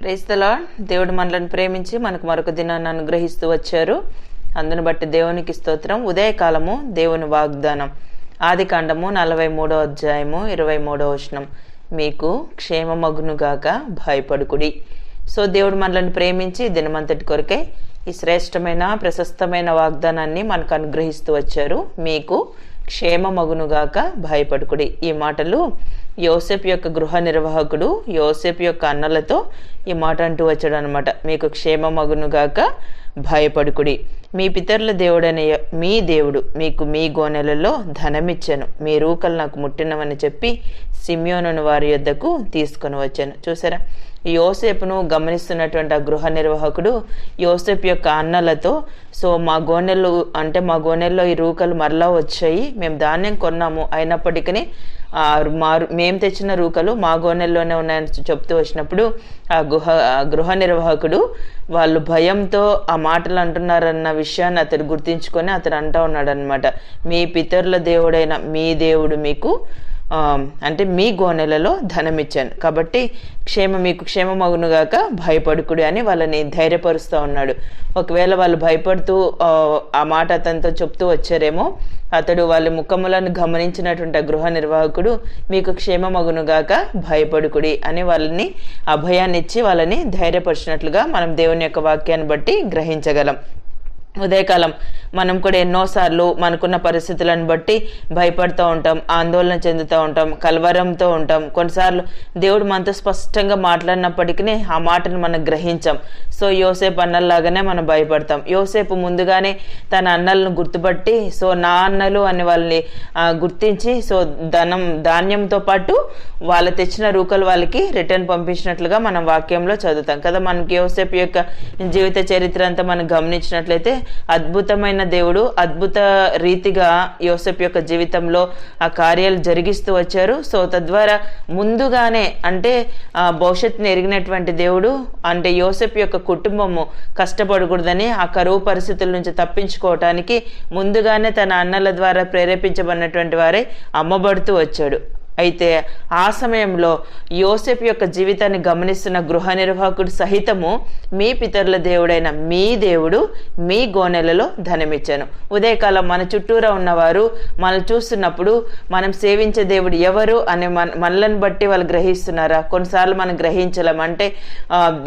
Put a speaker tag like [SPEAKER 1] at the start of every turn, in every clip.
[SPEAKER 1] ప్రేస్తలా దేవుడు మనలను ప్రేమించి మనకు మరొక దినాన్ని అనుగ్రహిస్తూ వచ్చారు. అందును బట్టి దేవునికి స్తోత్రం. ఉదయకాలము దేవుని వాగ్దానం. ఆది కాండము నలభై మూడో అధ్యాయము ఇరవై మూడో వచనం. మీకు క్షేమమగునుగాక భయపడుకుడి. సో దేవుడు మనలను ప్రేమించి దినమంతటి కొరకే ఈ శ్రేష్టమైన ప్రశస్తమైన వాగ్దానాన్ని మనకు అనుగ్రహిస్తూ వచ్చారు. మీకు క్షేమమగునుగాక భయపడుకుడి. ఈ మాటలు యోసెప్ యొక్క గృహ నిర్వాహకుడు యోసెప్ యొక్క అన్నలతో ఈ మాట అంటూ వచ్చాడు అనమాట మీకు క్షేమమగునుగాక భయపడుకుడి. మీ పితరుల దేవుడనే మీ దేవుడు. మీకు మీ గోనెలలో ధనమిచ్చాను. మీ రూకలు నాకు ముట్టినవని చెప్పి సిమ్యోనును వారి యొద్దకు తీసుకొని వచ్చాను. చూసారా? యోసేపును గమనిస్తున్నటువంటి ఆ గృహ నిర్వాహకుడు యోసేపు యొక్క అన్నలతో సో మా గోనెలు అంటే మా గోనెల్లో ఈ రూకలు మరలా వచ్చాయి. మేము ధాన్యం కొన్నాము. అయినప్పటికీ ఆ మా మేము తెచ్చిన రూకలు మా గోనెల్లోనే ఉన్నాయని చెప్తూ వచ్చినప్పుడు ఆ గుహ ఆ గృహ నిర్వాహకుడు వాళ్ళు భయంతో ఆ మాటలు అంటున్నారన్న విషయాన్ని అతడు గుర్తించుకొని అతడు అంటా ఉన్నాడు అనమాట మీ పితరుల దేవుడైన మీ దేవుడు మీకు అంటే మీ గోనెలలో ధనం ఇచ్చాను కాబట్టి క్షేమ మీకు క్షేమమగునుగాక భయపడుకుడు అని వాళ్ళని ధైర్యపరుస్తూ ఉన్నాడు. ఒకవేళ వాళ్ళు భయపడుతూ ఆ, మాట అతనితో చెప్తూ వచ్చారేమో అతడు వాళ్ళ ముఖములను గమనించినటువంటి గృహ నిర్వాహకుడు మీకు క్షేమమగునుగాక భయపడుకుడి అని వాళ్ళని అభయాన్ని ఇచ్చి వాళ్ళని ధైర్యపరిచినట్లుగా మనం దేవుని యొక్క వాక్యాన్ని బట్టి గ్రహించగలం. ఉదయకాలం మనం కూడా ఎన్నోసార్లు మనకున్న పరిస్థితులను బట్టి భయపడుతూ ఉంటాం ఆందోళన చెందుతూ ఉంటాం కలవరంతో ఉంటాం. కొన్నిసార్లు దేవుడు మనతో స్పష్టంగా మాట్లాడినప్పటికీ ఆ మాటను మనం గ్రహించాం. సో యోసేపు అన్నల్లాగానే మనం భయపడతాం. యోసేపు ముందుగానే తన అన్నలను గుర్తుపట్టి సో నా అన్నలు అని వాళ్ళని గుర్తించి సో ధనం ధాన్యంతో పాటు వాళ్ళు తెచ్చిన రూకలు వాళ్ళకి రిటర్న్ పంపించినట్లుగా మనం వాక్యంలో చదువుతాం. కదా మనకి యోసేపు యొక్క జీవిత చరిత్ర అంతా మనం గమనించినట్లయితే అద్భుతమైన దేవుడు అద్భుత రీతిగా యోసెఫ్ యొక్క జీవితంలో ఆ కార్యాలు జరిగిస్తూ వచ్చారు. సో తద్వారా ముందుగానే అంటే ఆ, భవిష్యత్తుని ఎరిగినటువంటి దేవుడు అంటే యోసెఫ్ యొక్క కుటుంబము కష్టపడకూడదని ఆ కరువు పరిస్థితుల నుంచి తప్పించుకోవటానికి ముందుగానే తన అన్నల ద్వారా ప్రేరేపించబడినటువంటి వారే అమ్మబడుతూ వచ్చాడు. అయితే ఆ సమయంలో యోసెఫ్ యొక్క జీవితాన్ని గమనిస్తున్న గృహ నిర్వాహకుడు సహితము మీ పితరుల దేవుడైన మీ దేవుడు మీ గోనెలలో ధనమిచ్చాను. ఉదయకాలం మన చుట్టూరా ఉన్నవారు మనం చూస్తున్నప్పుడు మనం సేవించే దేవుడు ఎవరు అనే మన మనలను బట్టి వాళ్ళు గ్రహిస్తున్నారా? కొన్నిసార్లు మనం గ్రహించలేం అంటే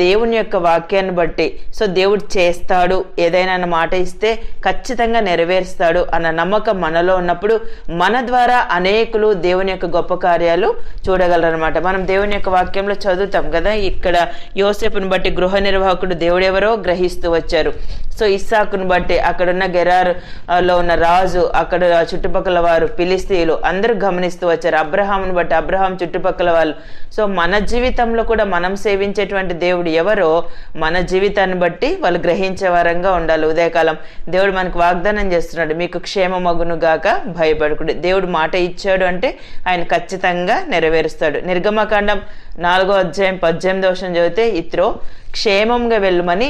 [SPEAKER 1] దేవుని యొక్క వాక్యాన్ని బట్టి. సో దేవుడు చేస్తాడు. ఏదైనా మాట ఇస్తే ఖచ్చితంగా నెరవేరుస్తాడు అన్న నమ్మకం మనలో ఉన్నప్పుడు మన ద్వారా అనేకులు దేవుని యొక్క గొప్ప కార్యాలు చూడగలరనమాట మనం దేవుని యొక్క వాక్యంలో చదువుతాం కదా ఇక్కడ యోసేపుని బట్టి గృహ నిర్వాహకుడు దేవుడెవరో గ్రహిస్తూ వచ్చారు. సో ఇస్సాకును బట్టి అక్కడున్న గెరార్లో ఉన్న రాజు అక్కడ చుట్టుపక్కల వారు పిలిస్తీలు అందరూ గమనిస్తూ వచ్చారు. అబ్రహామును బట్టి అబ్రహాం చుట్టుపక్కల వాళ్ళు. సో మన జీవితంలో కూడా మనం సేవించేటువంటి దేవుడు ఎవరో మన జీవితాన్ని బట్టి వాళ్ళు గ్రహించే వారంగా ఉండాలి. ఉదయకాలం దేవుడు మనకు వాగ్దానం చేస్తున్నాడు మీకు క్షేమమగును గాక భయపడకుడు. దేవుడు మాట ఇచ్చాడు అంటే ఆయన ఖచ్చితంగా ఖచ్చితంగా నెరవేరుస్తాడు. నిర్గమకాండం నాలుగో అధ్యాయం పద్దెనిమిది వర్షం చదివితే ఇత్రో క్షేమంగా వెళ్ళమని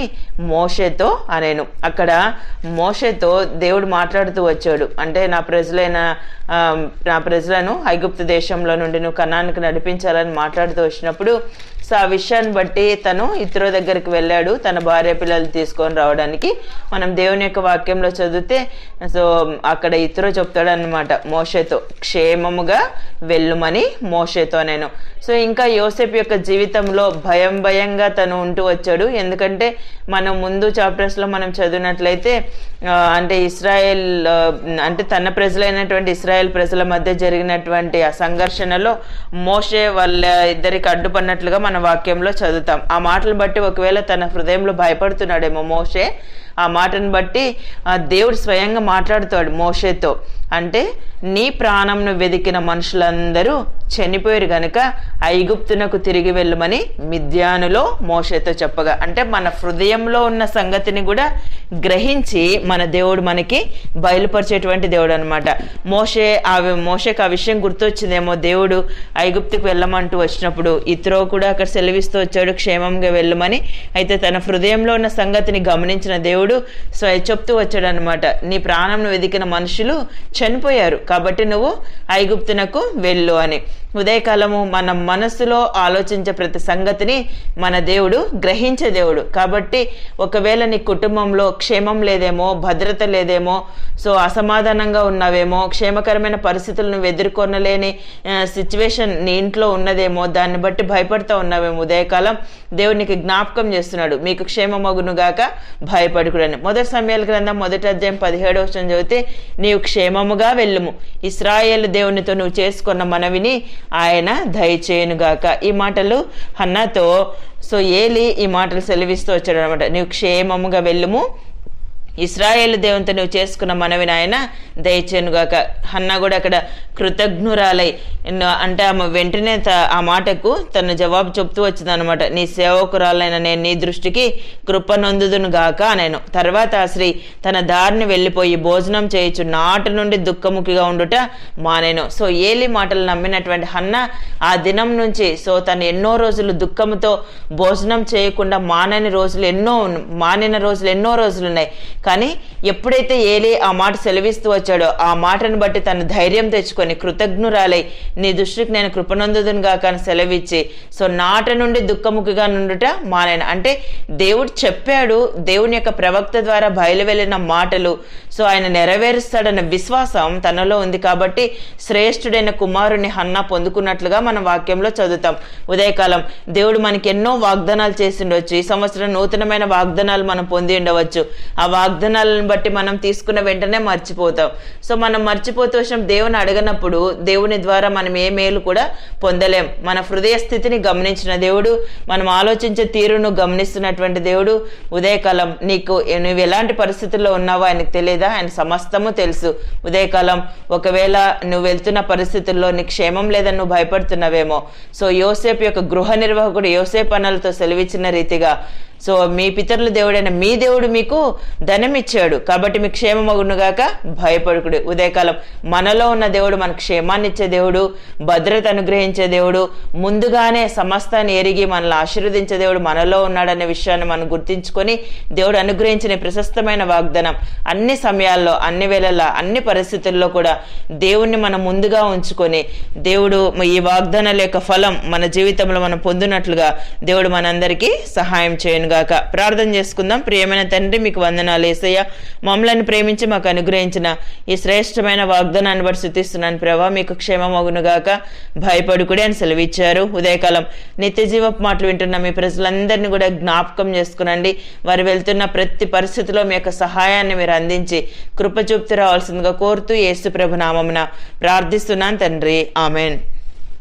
[SPEAKER 1] మోషేతో అనేను. అక్కడ మోషేతో దేవుడు మాట్లాడుతూ వచ్చాడు. అంటే నా ప్రజలైన నా ప్రజలను ఐగుప్తు దేశంలో నుండి నువ్వు కణానికి నడిపించాలని మాట్లాడుతూ వచ్చినప్పుడు సో ఆ విషయాన్ని బట్టి తను ఇతరు దగ్గరికి వెళ్ళాడు. తన భార్య పిల్లలు తీసుకొని రావడానికి. మనం దేవుని యొక్క వాక్యంలో చదివితే సో అక్కడ ఇతరు చెప్తాడు అనమాట మోషేతో క్షేమముగా వెళ్ళుమని మోషేతో నేను సో ఇంకా యోసెఫ్ యొక్క జీవితంలో భయం భయంగా తను ఉంటూ వచ్చాడు. ఎందుకంటే మనం ముందు చాప్టర్స్లో మనం చదివినట్లయితే అంటే ఇస్రాయెల్ అంటే తన ప్రజలైనటువంటి ఇస్రాయెల్ ప్రజల మధ్య జరిగినటువంటి ఆ సంఘర్షణలో మోషే వాళ్ళ ఇద్దరికి అడ్డుపడినట్లుగా మనం వాక్యంలో చదువుతాం. ఆ మాటలు బట్టి ఒకవేళ తన హృదయంలో భయపడుతున్నాడేమో మోషే ఆ మాటను బట్టి దేవుడు స్వయంగా మాట్లాడుతాడు మోషేతో. అంటే నీ ప్రాణంను వెదికిన మనుషులందరూ చనిపోయారు గనుక ఐగుప్తునకు తిరిగి వెళ్ళమని మిద్యానులో మోషేతో చెప్పగా. అంటే మన హృదయంలో ఉన్న సంగతిని కూడా గ్రహించి మన దేవుడు మనకి బయలుపరిచేటువంటి దేవుడు అనమాట మోషే ఆ మోషకు మోషేకి ఆ విషయం గుర్తొచ్చిందేమో. దేవుడు ఐగుప్తుకు వెళ్ళమంటూ వచ్చినప్పుడు ఇతరో కూడా అక్కడ సెలవిస్తూ వచ్చాడు క్షేమంగా వెళ్ళమని. అయితే తన హృదయంలో ఉన్న సంగతిని గమనించిన దేవుడు స్వయ చెప్తూ వచ్చాడు అనమాట నీ ప్రాణంను వెదికిన మనుషులు చనిపోయారు. కాబట్టి నువ్వు ఐగుప్తునకు వెళ్ళు అని. ఉదయకాలము మన మనస్సులో ఆలోచించే ప్రతి సంగతిని మన దేవుడు గ్రహించే దేవుడు. కాబట్టి ఒకవేళ నీ కుటుంబంలో క్షేమం లేదేమో భద్రత లేదేమో సో అసమాధానంగా ఉన్నావేమో క్షేమకరమైన పరిస్థితులను ఎదుర్కొనలేని సిచ్యువేషన్ నీ ఇంట్లో ఉన్నదేమో దాన్ని బట్టి భయపడుతూ ఉన్నావేమో ఉదయకాలం దేవునికి జ్ఞాపకం చేస్తున్నాడు. మీకు క్షేమమగును భయపడకూడని. మొదటి సమయాల గ్రంథం మొదటి అధ్యాయం పదిహేడవ చదివితే నీవు క్షేమముగా వెళ్ళుము. ఇస్రాయేల్ దేవునితో నువ్వు చేసుకున్న మనవిని ఆయన దయచేయునుగాక. ఈ మాటలు హన్నాతో సో ఏలి ఈ మాటలు సెలవిస్తూ వచ్చాడు అనమాట నీవు క్షేమముగా వెళ్ళుము ఇస్రాయేల్ దేవునితో నువ్వు చేసుకున్న మనవిని ఆయన దయచేనుగాక హన్న కూడా అక్కడ కృతజ్ఞురాలై అంటే ఆమె వెంటనే త- ఆ మాటకు తన జవాబు చెప్తూ వచ్చింది అనమాట నీ సేవకురాలైన నేను నీ దృష్టికి కృపనొందుదును గాక నేను తర్వాత ఆ స్త్రీ తన దారిని వెళ్ళిపోయి భోజనం చేయొచ్చు నాటు నుండి దుఃఖముఖిగా ఉండుట మానేను. సో ఏలి మాటలు నమ్మినటువంటి హన్న ఆ దినం నుంచి సో తను ఎన్నో రోజులు దుఃఖముతో భోజనం చేయకుండా మానని రోజులు ఎన్నో మానిన రోజులు ఎన్నో రోజులు ఉన్నాయి కానీ ఎప్పుడైతే ఏలి ఆ మాట సెలవిస్తూ వచ్చాడో ఆ మాటను బట్టి తను ధైర్యం తెచ్చుకొని కృతజ్ఞురాలై నీ దృష్టికి నేను కృపనందుదును గాక అని సెలవిచ్చి సో నాట నుండి దుఃఖముఖిగా నుండుట మానేన. అంటే దేవుడు చెప్పాడు దేవుని యొక్క ప్రవక్త ద్వారా బయలు వెళ్ళిన మాటలు. సో ఆయన నెరవేరుస్తాడన్న విశ్వాసం తనలో ఉంది కాబట్టి శ్రేష్ఠుడైన కుమారుని హన్న పొందుకున్నట్లుగా మనం వాక్యంలో చదువుతాం. ఉదయకాలం దేవుడు మనకి ఎన్నో వాగ్దానాలు చేసి ఉండవచ్చు ఈ సంవత్సరం నూతనమైన వాగ్దానాలు మనం పొంది ఉండవచ్చు. ఆ వాగ్ వాగ్దానాలను బట్టి మనం తీసుకున్న వెంటనే మర్చిపోతాం. సో మనం మర్చిపోతూ వచ్చిన దేవుని అడగనప్పుడు దేవుని ద్వారా మనం ఏ మేలు కూడా పొందలేం. మన హృదయ స్థితిని గమనించిన దేవుడు మనం ఆలోచించే తీరును గమనిస్తున్నటువంటి దేవుడు ఉదయకాలం నీకు నువ్వు ఎలాంటి పరిస్థితుల్లో ఉన్నావో ఆయనకు తెలియదా? ఆయన సమస్తము తెలుసు. ఉదయకాలం ఒకవేళ నువ్వు వెళ్తున్న పరిస్థితుల్లో నీ క్షేమం లేదని నువ్వు భయపడుతున్నావేమో. సో యోసేపు యొక్క గృహ నిర్వాహకుడు యోసేపు అన్నలతో సెలవిచ్చిన రీతిగా సో మీ పితరుల దేవుడైన మీ దేవుడు మీకు ధనం ఇచ్చాడు. కాబట్టి మీ క్షేమమగునుగాక భయపడుకుడు. ఉదయకాలం మనలో ఉన్న దేవుడు మనకు క్షేమాన్ని ఇచ్చే దేవుడు భద్రత అనుగ్రహించే దేవుడు ముందుగానే సమస్తాన్ని ఎరిగి మనల్ని ఆశీర్వదించే దేవుడు మనలో ఉన్నాడనే విషయాన్ని మనం గుర్తించుకొని దేవుడు అనుగ్రహించిన ప్రశస్తమైన వాగ్దానం అన్ని సమయాల్లో అన్ని వేళల్లో అన్ని పరిస్థితుల్లో కూడా దేవుణ్ణి మనం ముందుగా ఉంచుకొని దేవుడు ఈ వాగ్దానాల యొక్క ఫలం మన జీవితంలో మనం పొందినట్లుగా దేవుడు మనందరికీ సహాయం చేయను గాక. ప్రార్థన చేసుకుందాం. ప్రియమైన తండ్రి మీకు వందనాలు ఏసయ్య. మమ్మలను ప్రేమించి మాకు అనుగ్రహించిన ఈ శ్రేష్టమైన వాగ్దానాన్ని బట్టి శుతిస్తున్నాను ప్రభా. మీకు క్షేమమగునుగాక భయపడుకుడి అని సెలవిచ్చారు. ఉదయకాలం నిత్య జీవపు మాటలు వింటున్న మీ ప్రజలందరినీ కూడా జ్ఞాపకం చేసుకునండి. వారు వెళ్తున్న ప్రతి పరిస్థితిలో మీ యొక్క సహాయాన్ని మీరు అందించి కృప చూపుతూ రావాల్సిందిగా కోరుతూ యేసు ప్రభు నామమున ప్రార్థిస్తున్నాను తండ్రి. ఆమెన్.